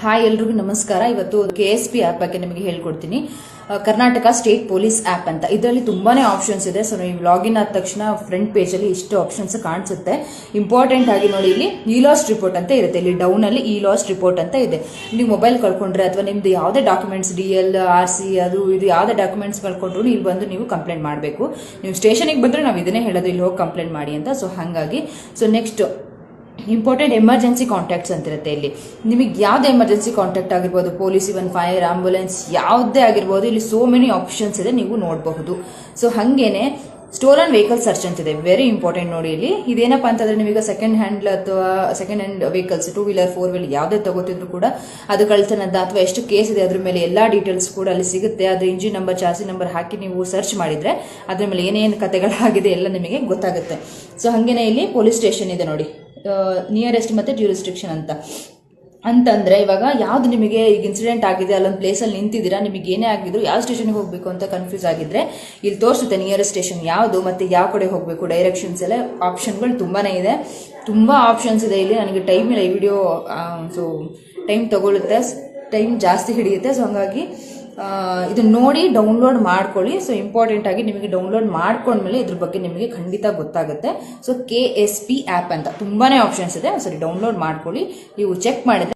Hi ಎಲ್ರಿಗೂ ನಮಸ್ಕಾರ. ಇವತ್ತು ಕೆ ಎಸ್ ಪಿ ಆ್ಯಪ್ ಬಗ್ಗೆ ನಿಮಗೆ ಹೇಳ್ಕೊಡ್ತೀನಿ. ಕರ್ನಾಟಕ ಸ್ಟೇಟ್ ಪೊಲೀಸ್ ಆ್ಯಪ್ ಅಂತ. ಇದರಲ್ಲಿ ತುಂಬಾನೇ ಆಪ್ಷನ್ಸ್ ಇದೆ. ಸೊ ನೀವು ಲಾಗಿನ್ ಆದ ತಕ್ಷಣ ಫ್ರಂಟ್ ಪೇಜಲ್ಲಿ ಇಷ್ಟು ಆಪ್ಷನ್ಸ್ ಕಾಣಿಸುತ್ತೆ. ಇಂಪಾರ್ಟೆಂಟ್ ಆಗಿ ನೋಡಿ, ಇಲ್ಲಿ ಇ ಲಾಸ್ಟ್ ರಿಪೋರ್ಟ್ ಅಂತ ಇರುತ್ತೆ. ಇಲ್ಲಿ ಡೌನ್ ಅಲ್ಲಿ ಇ ಲಾಸ್ಟ್ ರಿಪೋರ್ಟ್ ಅಂತ ಇದೆ. ನೀವು ಮೊಬೈಲ್ ಕಳ್ಕೊಂಡ್ರೆ ಅಥವಾ ನಿಮ್ದು ಯಾವುದೇ documents D L R C ಅದು ಇದು ಯಾವುದೇ ಡಾಕ್ಯುಮೆಂಟ್ಸ್ ಕಳ್ಕೊಂಡ್ರು ಇಲ್ಲಿ ಬಂದು ನೀವು ಕಂಪ್ಲೇಂಟ್ ಮಾಡಬೇಕು. ನೀವು ಸ್ಟೇಷನಿಗೆ ಬಂದರೆ ನಾವು ಇದನ್ನೇ ಹೇಳೋದು, ಇಲ್ಲಿ ಹೋಗಿ ಕಂಪ್ಲೇಂಟ್ ಮಾಡಿ ಅಂತ. ಸೊ ಹಾಗಾಗಿ. So next important emergency contacts ಅಂತಿರುತ್ತೆ ಇಲ್ಲಿ. ನಿಮಗೆ ಯಾವ್ದು ಎಮರ್ಜೆನ್ಸಿ ಕಾಂಟ್ಯಾಕ್ಟ್ ಆಗಿರ್ಬೋದು? ಪೊಲೀಸ್ ಇವನ್ ಫೈರ್ ಆಂಬುಲೆನ್ಸ್ ಯಾವುದೇ ಆಗಿರ್ಬೋದು. ಇಲ್ಲಿ ಸೋ ಮೆನಿ ಆಪ್ಷನ್ಸ್ ಇದೆ, ನೀವು ನೋಡಬಹುದು. ಸೊ ಹಾಗೇನೆ ಸ್ಟೋಲನ್ ವೆಹಿಕಲ್ ಸರ್ಚ್ ಅಂತಿದೆ. ವೆರಿ ಇಂಪಾರ್ಟೆಂಟ್ ನೋಡಿ ಇಲ್ಲಿ. ಇದೇನಪ್ಪ ಅಂತಂದ್ರೆ ನೀವೀಗ ಸೆಕೆಂಡ್ ಹ್ಯಾಂಡ್ ಅಥವಾ second hand vehicles two wheeler four wheeler ಯಾವುದೇ ತಗೋತಿದ್ರು ಕೂಡ ಅದು ಕಳ್ತನದ ಅಥವಾ ಎಷ್ಟು ಕೇಸ್ ಇದೆ ಅದ್ರ ಮೇಲೆ ಎಲ್ಲ ಡೀಟೇಲ್ಸ್ ಕೂಡ ಅಲ್ಲಿ ಸಿಗುತ್ತೆ. ಅದ್ರ ಇಂಜಿನ್ ನಂಬರ್ ಚಾಸಿ ನಂಬರ್ ಹಾಕಿ ನೀವು ಸರ್ಚ್ ಮಾಡಿದ್ರೆ ಅದ್ರ ಮೇಲೆ ಏನೇನು ಕತೆಗಳಾಗಿದೆ ಎಲ್ಲ ನಿಮಗೆ ಗೊತ್ತಾಗುತ್ತೆ. ಸೊ ಹಾಗೇನೆ ಇಲ್ಲಿ ಪೊಲೀಸ್ ಸ್ಟೇಷನ್ ಇದೆ ನೋಡಿ. ನಿಯರೆಸ್ಟ್ ಮತ್ತು ಜ್ಯೂರಿಸ್ಟ್ರಿಕ್ಷನ್ ಅಂತ. ಅಂತಂದ್ರೆ ಇವಾಗ ಯಾವ್ದು ನಿಮಗೆ ಈಗ ಇನ್ಸಿಡೆಂಟ್ ಆಗಿದೆ, ಅಲ್ಲೊಂದು ಪ್ಲೇಸಲ್ಲಿ ನಿಂತಿದ್ದೀರಾ, ನಿಮಗೆ ಏನೇ ಆಗಿದ್ರು ಯಾವ ಸ್ಟೇಷನ್ಗೆ ಹೋಗಬೇಕು ಅಂತ ಕನ್ಫ್ಯೂಸ್ ಆಗಿದ್ರೆ ಇಲ್ಲಿ ತೋರಿಸುತ್ತೆ ನಿಯರೆಸ್ಟ್ ಸ್ಟೇಷನ್ ಯಾವುದು ಮತ್ತೆ ಯಾವ ಕಡೆ ಹೋಗಬೇಕು ಡೈರೆಕ್ಷನ್ಸ್ ಎಲ್ಲ ಆಪ್ಷನ್ಗಳು ತುಂಬಾನೇ ಇದೆ. ತುಂಬ ಆಪ್ಷನ್ಸ್ ಇದೆ ಇಲ್ಲಿ. ನನಗೆ ಟೈಮ್ ಇಲ್ಲ ಈ ವಿಡಿಯೋ ಸೊ ಟೈಮ್ ತಗೊಳ್ಳುತ್ತೆ. ಟೈಮ್ ಜಾಸ್ತಿ ಹಿಡಿಯುತ್ತೆ. ಸೊ ಹಾಗಾಗಿ ಇದನ್ನ ನೋಡಿ ಡೌನ್ಲೋಡ್ ಮಾಡ್ಕೊಳ್ಳಿ. ಸೊ ಇಂಪಾರ್ಟೆಂಟ್ ಆಗಿ ನಿಮಗೆ ಡೌನ್ಲೋಡ್ ಮಾಡ್ಕೊಂಡ್ಮೇಲೆ ಇದ್ರ ಬಗ್ಗೆ ನಿಮಗೆ ಖಂಡಿತ ಗೊತ್ತಾಗುತ್ತೆ. ಸೊ ಕೆ ಎಸ್ ಆ್ಯಪ್ ಅಂತ ತುಂಬಾನೇ ಆಪ್ಷನ್ಸ್ ಇದೆ. ಸರಿ ಡೌನ್ಲೋಡ್ ಮಾಡ್ಕೊಳ್ಳಿ. ನೀವು ಚೆಕ್ ಮಾಡಿದ್ರೆ